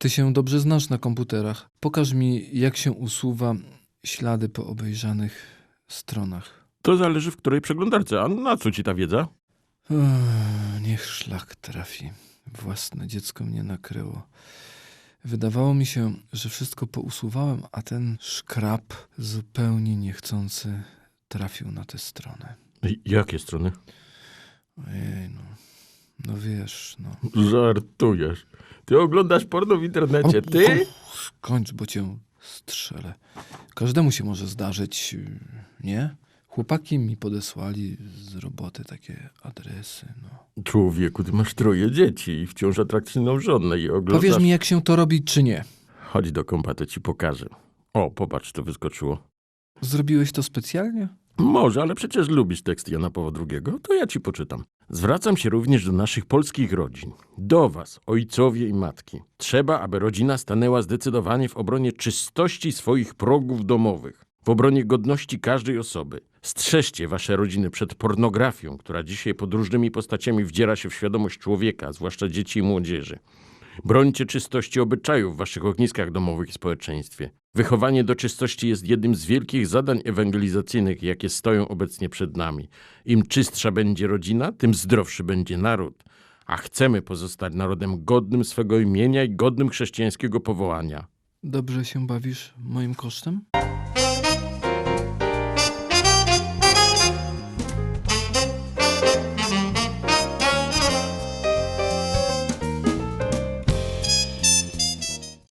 Ty się dobrze znasz na komputerach. Pokaż mi, jak się usuwa ślady po obejrzanych stronach. To zależy w której przeglądarce. A na co ci ta wiedza? Ech, niech szlak trafi. Własne dziecko mnie nakryło. Wydawało mi się, że wszystko pousuwałem, a ten szkrab zupełnie niechcący trafił na tę stronę. I- Jakie strony? Ojej, no. No wiesz, no. Żartujesz. Ty oglądasz porno w internecie, O, ty? Skończ, bo cię strzelę. Każdemu się może zdarzyć, nie? Chłopaki mi podesłali z roboty takie adresy, no. Człowieku, ty masz troje dzieci i wciąż atrakcyjną żonę i oglądasz... Powiesz mi, jak się to robi, czy nie? Chodź do kompa, to ci pokażę. O, popatrz, to wyskoczyło. Zrobiłeś to specjalnie? Może, ale przecież lubisz tekst Jana Pawła II, to ja ci poczytam. Zwracam się również do naszych polskich rodzin. Do was, ojcowie i matki. Trzeba, aby rodzina stanęła zdecydowanie w obronie czystości swoich progów domowych, w obronie godności każdej osoby. Strzeżcie wasze rodziny przed pornografią, która dzisiaj pod różnymi postaciami wdziera się w świadomość człowieka, zwłaszcza dzieci i młodzieży. Brońcie czystości obyczajów w waszych ogniskach domowych i społeczeństwie. Wychowanie do czystości jest jednym z wielkich zadań ewangelizacyjnych, jakie stoją obecnie przed nami. Im czystsza będzie rodzina, tym zdrowszy będzie naród. A chcemy pozostać narodem godnym swego imienia i godnym chrześcijańskiego powołania. Dobrze się bawisz moim kosztem?